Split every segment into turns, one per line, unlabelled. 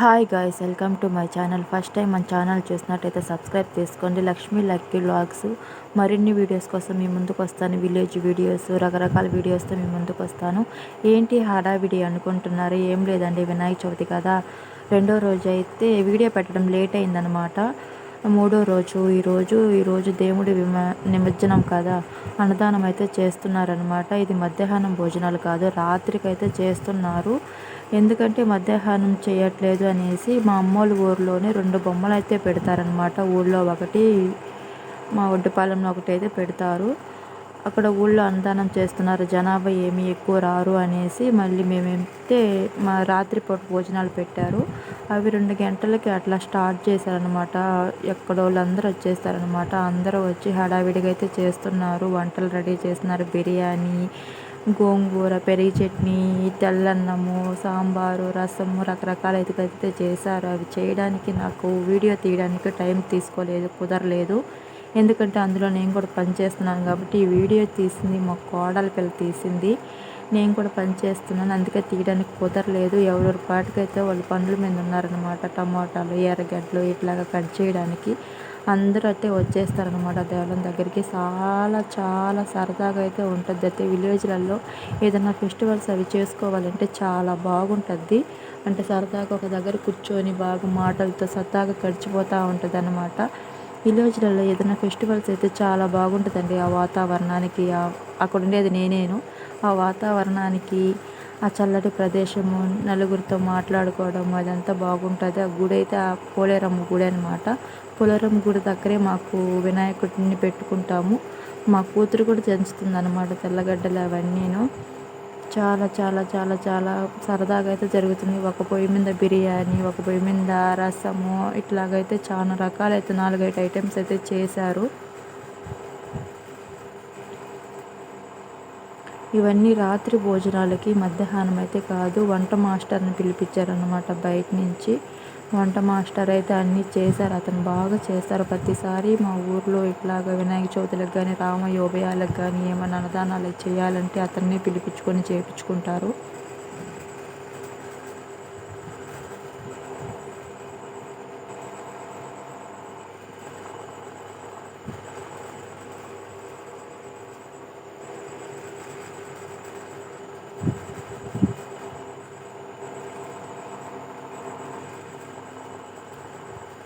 Hi guys welcome to my channel. First time మన channel చూసినట్టయితే subscribe చేసుకోండి. Lakshmi lucky vlogs మరిన్ని వీడియోస్ కోసం మీ ముందుకు వస్తాను. విలేజ్ వీడియోస్ రకరకాల వీడియోస్తో మీ ముందుకు వస్తాను. ఏంటి హడావిడి అనుకుంటున్నారు? ఏం లేదండి వినాయక చవితి కదా. రెండో రోజు అయితే వీడియో పెట్టడం లేట్ అయిందనమాట మూడో రోజు ఈరోజు ఈరోజు దేవుడి విమ నిమజ్జనం కదా? అన్నదానం అయితే చేస్తున్నారనమాట ఇది మధ్యాహ్నం భోజనాలు కాదు రాత్రికి అయితే చేస్తున్నారు. ఎందుకంటే మధ్యాహ్నం చేయట్లేదు అనేసి మా అమ్మోళ్ళ ఊరిలోనే రెండు బొమ్మలు అయితే పెడతారనమాట ఊళ్ళో ఒకటి మా ఒడ్డుపాలెంలో ఒకటి అయితే పెడతారు. అక్కడ ఊళ్ళో అన్నదానం చేస్తున్నారు. జనాభా ఏమి ఎక్కువ రారు అనేసి మళ్ళీ మేమైతే మా రాత్రిపూట భోజనాలు పెట్టారు. అవి రెండు గంటలకి అట్లా స్టార్ట్ చేశారనమాట ఎక్కడ వాళ్ళందరూ వచ్చేస్తారనమాట అందరూ వచ్చి హడావిడిగా అయితే చేస్తున్నారు. వంటలు రెడీ చేస్తున్నారు. బిర్యానీ గోంగూర పెరుగు చట్నీ తెల్లన్నము సాంబారు రసము రకరకాల అయితే చేశారు. అవి చేయడానికి నాకు వీడియో తీయడానికి టైం తీసుకోలేదు కుదరలేదు. ఎందుకంటే అందులో నేను కూడా పనిచేస్తున్నాను కాబట్టి ఈ వీడియో తీసింది మా కోడల పిల్ల తీసింది. నేను కూడా పని చేస్తున్నాను అందుకే తీయడానికి కుదరలేదు. ఎవరెవరి పాటికైతే వాళ్ళు పనుల మీద ఉన్నారనమాట టమాటాలు ఎర్రగడ్డలు ఇట్లాగా కట్ చేయడానికి అందరూ అయితే వచ్చేస్తారనమాట దేవాలయం దగ్గరికి. చాలా చాలా సరదాగా అయితే ఉంటుంది. అయితే విలేజ్లలో ఏదైనా ఫెస్టివల్స్ అవి చేసుకోవాలంటే చాలా బాగుంటుంది. అంటే సరదాగా ఒక దగ్గర కూర్చొని బాగా మాటలతో సరదాగా గడిచిపోతూ ఉంటుంది అనమాట విలేజ్లలో ఏదైనా ఫెస్టివల్స్ అయితే చాలా బాగుంటుందండి. ఆ వాతావరణానికి అక్కడ ఉండేది నేనేను. ఆ వాతావరణానికి ఆ చల్లటి ప్రదేశము నలుగురితో మాట్లాడుకోవడం అదంతా బాగుంటుంది. ఆ గుడి అయితే ఆ పోలేరమ్మ గుడి అనమాట పోలేరమ్మ గుడి దగ్గరే మాకు వినాయకుడిని పెట్టుకుంటాము. మా కూతురు కూడా జంచుతుంది అనమాట తెల్లగడ్డలు అవన్నీను. చాలా చాలా చాలా చాలా సరదాగా అయితే జరుగుతుంది. ఒక పొయ్యి మీద బిర్యానీ ఒక పొయ్యి మీద రసము ఇట్లాగైతే చాలా రకాలైతే నాలుగైదు ఐటమ్స్ అయితే చేశారు. ఇవన్నీ రాత్రి భోజనాలకి మధ్యాహ్నం అయితే కాదు వంట మాస్టర్ని పిలిపించారనమాట బయట నుంచి. వంట మాస్టర్ అయితే అన్నీ చేశారు. అతను బాగా చేస్తారు. ప్రతిసారి మా ఊర్లో ఇట్లాగ వినాయక చవితులకు కానీ రామయోభయాలకు కానీ ఏమైనా అన్నదానాలు చేయాలంటే అతన్ని పిలిపించుకొని చేయించుకుంటారు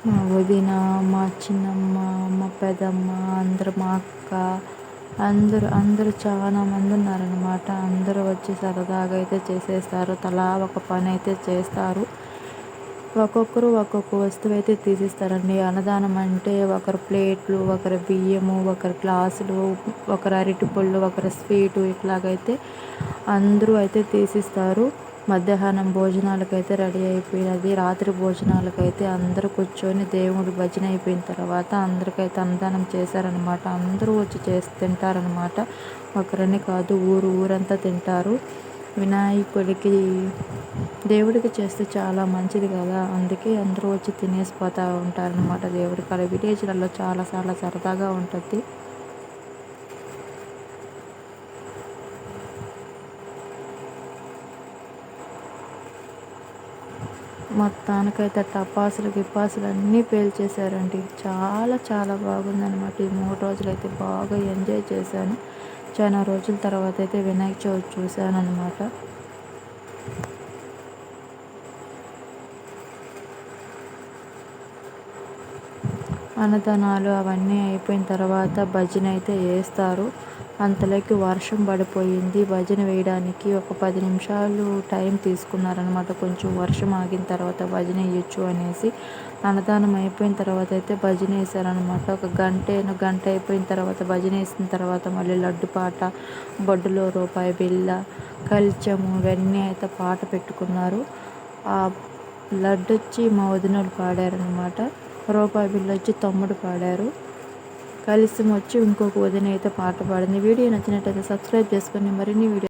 మా వదిన మా చిన్నమ్మ మా పెదమ్మ అందరు మా అక్క అందరూ అందరూ చాలా మంది ఉన్నారనమాట అందరూ వచ్చి సరదాగా అయితే చేసేస్తారు. తలా ఒక పని అయితే చేస్తారు. ఒక్కొక్కరు ఒక్కొక్క వస్తువు అయితే తీసిస్తారండి. అన్నదానం అంటే ఒకరు ప్లేట్లు ఒకరు బియ్యము ఒకరు గ్లాసులు ఒకరు అరటిపళ్ళు ఒకరు స్వీటు ఇట్లాగైతే అందరూ అయితే తీసిస్తారు. మధ్యాహ్నం భోజనాలకైతే రెడీ అయిపోయినది. రాత్రి భోజనాలకైతే అందరూ కూర్చొని దేవుడు భజన అయిపోయిన తర్వాత అందరికైతే అన్నదానం చేశారనమాట అందరూ వచ్చి చేసి తింటారనమాట ఒకరని కాదు ఊరు ఊరంతా తింటారు. వినాయకుడికి దేవుడికి చేస్తే చాలా మంచిది కదా. అందుకే అందరూ వచ్చి తినేసిపోతూ ఉంటారనమాట దేవుడికి అలా విలేజ్లలో చాలా చాలా సరదాగా ఉంటుంది. మొత్తానికైతే టపాసులు గిపాసులు అన్నీ పేల్చేశారండి. చాలా చాలా బాగుందనమాట ఈ మూడు రోజులు అయితే బాగా ఎంజాయ్ చేశాను. చాలా రోజుల తర్వాత అయితే వినాయక చవితి చూశాను అనమాట అన్నదానాలు అవన్నీ అయిపోయిన తర్వాత భజన అయితే వేస్తారు. అంతలోకి వర్షం పడిపోయింది. భజన వేయడానికి ఒక పది నిమిషాలు టైం తీసుకున్నారనమాట కొంచెం వర్షం ఆగిన తర్వాత భజన వేయచ్చు అనేసి అన్నదానం అయిపోయిన తర్వాత అయితే భజన వేసారనమాట ఒక గంట గంట అయిపోయిన తర్వాత భజన వేసిన తర్వాత మళ్ళీ లడ్డు పాట బొడ్డులో రూపాయి బిళ్ళ కలిచము ఇవన్నీ అయితే పాట పెట్టుకున్నారు. ఆ లడ్డు వచ్చి మా వదినలు పాడారనమాట రూపాయి బిల్లు వచ్చి తమ్ముడు పాడారు. కలిసి వచ్చి ఇంకొక వదిన అయితే పాట పాడింది. వీడియో నచ్చినట్టయితే సబ్స్క్రైబ్ చేసుకొని మరిన్ని వీడియో